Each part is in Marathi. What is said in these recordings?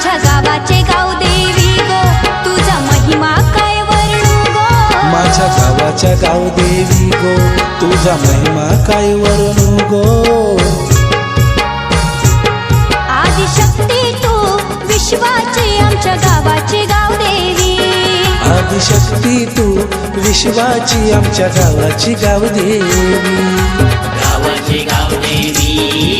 माझ्या गावाचे गाव देवी गो. तुझा महिमा काय वर्णू गो? माझ्या गावाच्या गाव देवी गो. तुझा महिमा काय वर्णू गो? आदिशक्ती तू विश्वाची आमच्या गावाची गाव देवी. आदिशक्ती तू विश्वाची आमच्या गावाची गाव देवी. गावाची गाव देवी.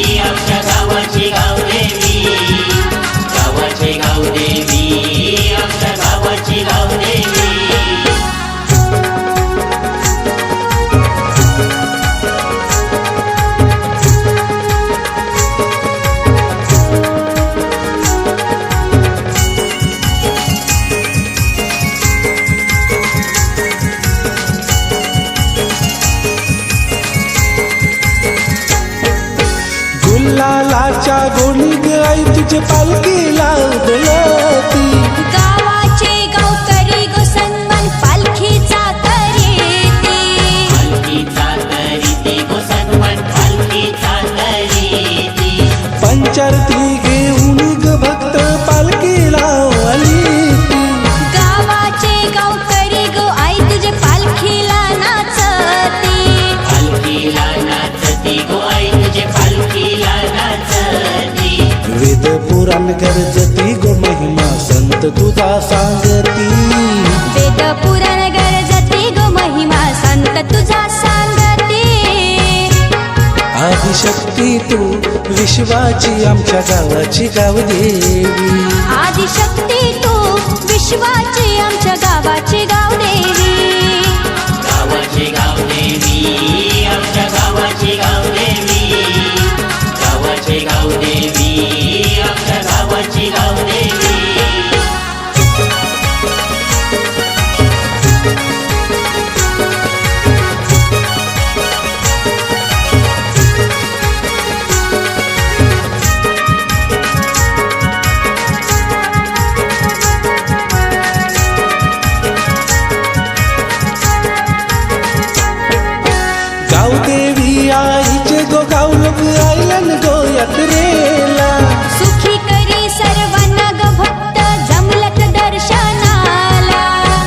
गुल्लालाच्या गोणी ग आई तुझे पालखी लावती गावाचे गावकरी गो सन्मान पालखीचा करीती. पंचारती पुराण गरजती गो महिमा संत तुझा सांगती. वेद पुराण गरजती गो महिमा संत तुझा सांगती. आदिशक्ती तू विश्वाची आमच्या गावाची गाव देवी आदिशक्ती आईचे गो गाव लोक आयलन गो यात्रेला सुखी करी सर्वांना ग भक्त जमलत दर्शनाला.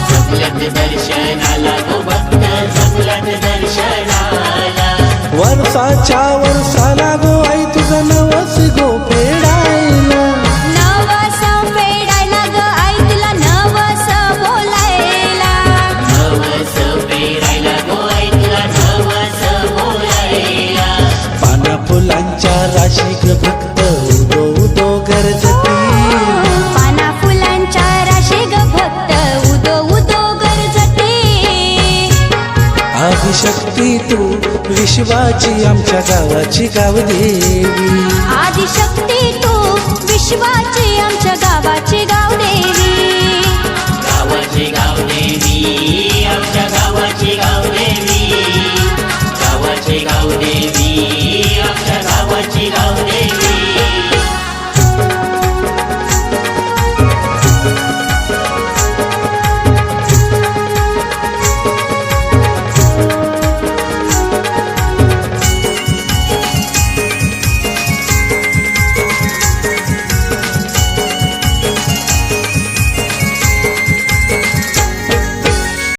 जमलत दर्शनाला गो भक्त जमलत दर्शनाला. वर्षाच्या वर्षाला गो आदिशक्ती तू विश्वाची आमच्या गावाची गाव देवी. आदिशक्ती तू विश्वाची आमच्या गावाची गाव